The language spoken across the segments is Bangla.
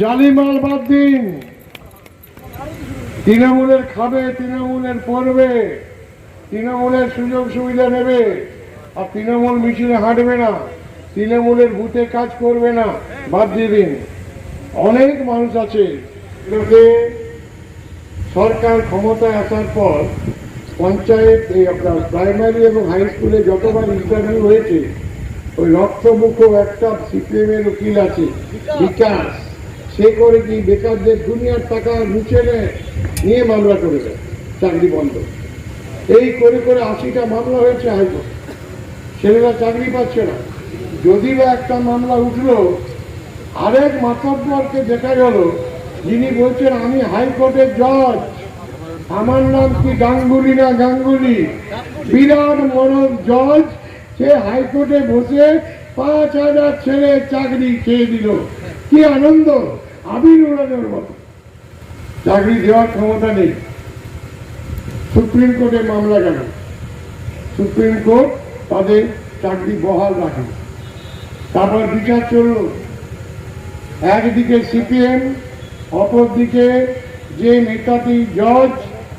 জালিমাল বাদ দিন। তৃণমূলের খাবে, তৃণমূলের পড়বে, তৃণমূলের সুযোগ সুবিধা নেবে, আর তৃণমূল মিছিলে হাঁটবে না, তৃণমূলের ভূতে কাজ করবে না, বাদ দিয়ে দিন। অনেক মানুষ আছে সরকার ক্ষমতায় আসার পর পঞ্চায়েত, এই আপনার প্রাইমারি এবং হাই স্কুলে যতবার ইন্টারভিউ হয়েছে, ওই রক্তমুখ একটা সিপিএমের উকিল আছে, বিকাশ। সে করে কি বেকারদের দুনিয়ার টাকা মুছে নেয়? নিয়ে মামলা করে দেয়, চাকরি বন্ধ। এই করে করে আশিটা মামলা হয়েছে হাইকোর্ট ছেলেরা চাকরি পাচ্ছে না। যদি বা একটা মামলা উঠল, আরেক মাতব্বরকে দেখা গেল, যিনি বলছেন, আমি হাইকোর্টের জজ। আমার নাম কি গাঙ্গুলি না গাঙ্গুলি? বিরাট মরদ জজ, সে হাইকোর্টে বসে পাঁচ হাজার ছেলে চাকরি খেয়ে দিল। কি আনন্দ! আবির উড়ানোর মতো। চাকরি দেওয়ার ক্ষমতা নেই। সুপ্রিম কোর্টে মামলা কেন? সুপ্রিম কোর্ট তাদের চাকরি বহাল রাখে। তারপর বিচার চলল। একদিকে সিপিএম, অপরদিকে যে নেতাটি জজ,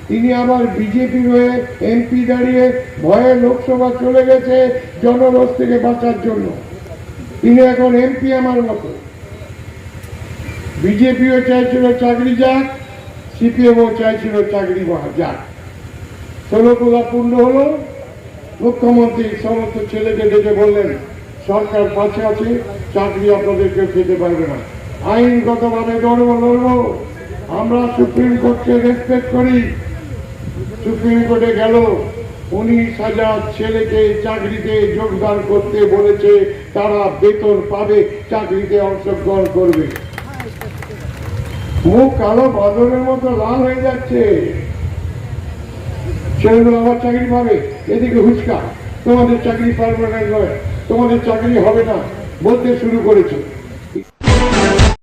তিনি আবার বিজেপি হয়ে এমপি দাঁড়িয়ে ভয়ে লোকসভা চলে গেছে জনরোষ থেকে বাঁচার জন্য। তিনি এখন এমপি আমার মতো। বিজেপিও চাইছিল চাকরি যাক, সিপিএমও চাইছিল চাকরি যাক। ষোলকোলা পূর্ণ হলো। মুখ্যমন্ত্রী সমস্ত ছেলেকে ডেকে বললেন, সরকার পাশে আছে, চাকরি আপনাদের কেউ খেতে পারবে না। আইনগতভাবে লড়বো লড়বো আমরা সুপ্রিম কোর্টকে রেসপেক্ট করি। সুপ্রিম কোর্টে গেল। উনিশ হাজার ছেলেকে চাকরিতে যোগদান করতে বলেছে, তারা বেতন পাবে, চাকরিতে অংশগ্রহণ করবে। মুখ কালো, বাদরের মতো লাল হয়ে যাচ্ছে। ছেলেগুলো আমার চাকরি পাবে? এদিকে হুচকা। তোমাদের চাকরি পারমানেন্ট নয় তোমাদের চাকরি হবে না। বলতে শুরু করেছে।